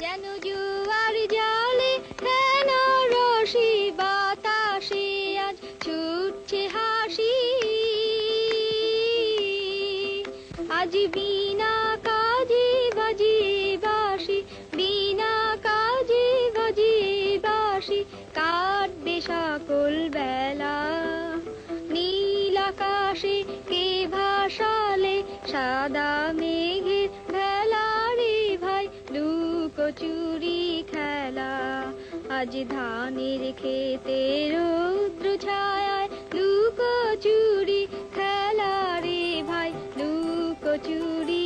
যেন জুয়ার জলে হেন রশি বাতাসে আজ ছুটছে হাসি। আজ বিনা কাজে বাজে বাসি বিনা কাজে বাজে বাসি কাটবে সকল বেলা। নীল আকাশে কে ভাসালে, সাদা ভাই লুকোচুরি খেলা। আজ ধানের খেতে রৌদ্র ছায় লুকোচুরি খেলা রে ভাই লুকো লুকোচুরি